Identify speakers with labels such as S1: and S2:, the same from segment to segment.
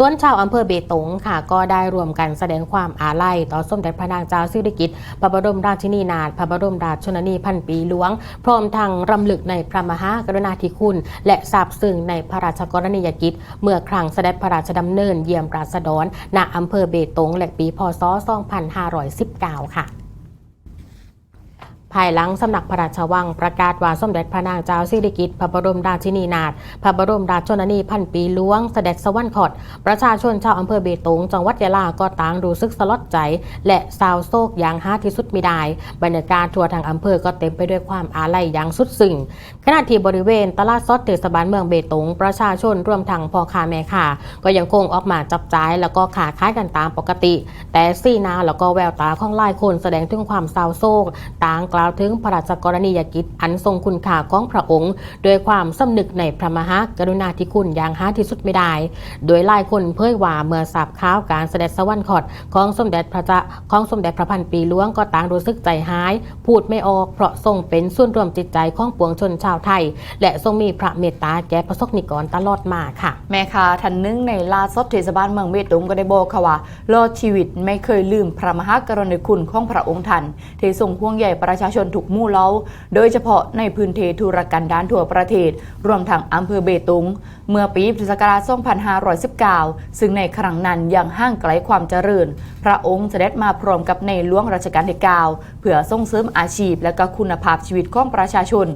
S1: ส่วนชาวอำเภอเบตงค่ะ ก็ได้รวมกันแสดงความอาลัย ต่อสมเด็จพระนางเจ้าสิริกิติ์พระบรมราชินีนาถพระบรมราชชนนีพันปีหลวง พร้อมทางรำลึกในพระมหากรุณาธิคุณ และซาบซึ้งในพระราชกรณียกิจ เมื่อครั้งเสด็จพระราชดำเนินเยี่ยมราษฎรณอำเภอเบตงและปีพศ 2519 ค่ะ ภายหลังสำนักพระราชวังประกาศว่าสมเด็จพระนางเจ้าสิริกิติ์พระบรมราชินีนาถพระบรมราชชนนีพันปีหลวงเสด็จสวรรคตประชาชนชาวอำเภอเบตงจังหวัดยะลาก็ต่างรู้สึกสลดใจ และเศร้าโศกอย่างหาที่สุดมิได้ บรรยากาศทั่วทางอำเภอก็เต็มไปด้วยความอาลัยอย่างสุดซึ้งขณะที่บริเวณตลาดสดเทศบาลเมืองเบตงประชาชนรวมทั้งพ่อค้าแม่ค้าก็ยังคงออกมาจับจ่ายแล้วก็ขาขายกันตามปกติ แต่สีหน้าแล้วก็แววตาของหลายคนแสดงถึงความเศร้าโศกต่างกล่าวถึงพระราชกรณียกิจอันทรงคุณค่าของพระองค์โดยความสำนึกในพระมหากรุณาธิคุณอย่างหาที่สุดไม่ได้ โดยหลายคนเผยว่าเมื่อทราบข่าวการเสด็จสวรรคตของสมเด็จพระเจ้าของสมเด็จพระพันปีหลวงก็ต่างรู้สึกใจหาย พูดไม่ออกเพราะทรงเป็นส่วนรวมจิตใจของปวงชนชาวไทย และทรงมีพระเมตตาแก่ประสบนิกรตลอดมาค่ะ
S2: แม่ค้าท่านนึงในลาสดเทศบาลเมืองเบตงก็ได้บอกค่ะว่ารอดชีวิตไม่เคยลืมพระมหากรุณาธิคุณของพระองค์ท่านที่ทรงห่วงใยประชาชนถูกมู่เล้า โดยเฉพาะในพื้นที่ธุรกันดารทั่วประเทศ รวมทั้งอำเภอเบตงเมื่อปีพุทธศักราช 2519 ซึ่งในครั้งนั้นยังห่างไกลความเจริญ พระองค์เสด็จมาพร้อมกับในหลวงรัชกาลที่ 9 เพื่อส่งเสริมอาชีพและก็คุณภาพชีวิตของประชาชน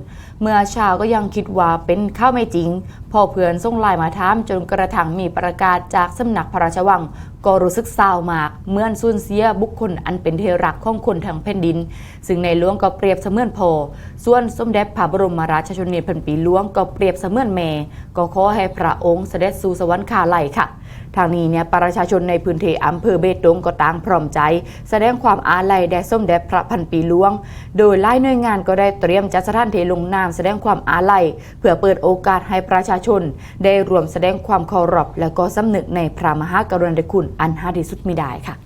S2: เมื่อชาวก็ยังคิดว่าเป็นข้าวไม่จริง พอเพื่อนส่งไลน์มาถามจนกระทั่งมีประกาศจากสำนักพระราชวัง ก็รู้สึกเศร้ามาก เมื่อนสูญเสียบุคคลอันเป็นเทรักของคนทั้งแผ่นดิน ซึ่งในหลวงก็เปรียบเสมือนพ่อส่วนสมเด็จพระบรมราชชนนีพันปีหลวงก็เปรียบเสมือนแม่ก็ขอให้พระองค์เสด็จสู่สวรรคาลัยค่ะทางนี้เนี่ยประชาชนในพื้นที่อำเภอเบตงก็ต่างพร้อมใจ แสดงความอาลัยแด่สมเด็จพระพันปีหลวง โดยหลายหน่วยงานก็ได้เตรียมจัดสถานที่ลงนามแสดงความอาลัย เพื่อเปิดโอกาสให้ประชาชน ได้รวมแสดงความเคารพและก็สำนึกในพระมหากรุณาธิคุณอันหาที่สุดมิได้ค่ะ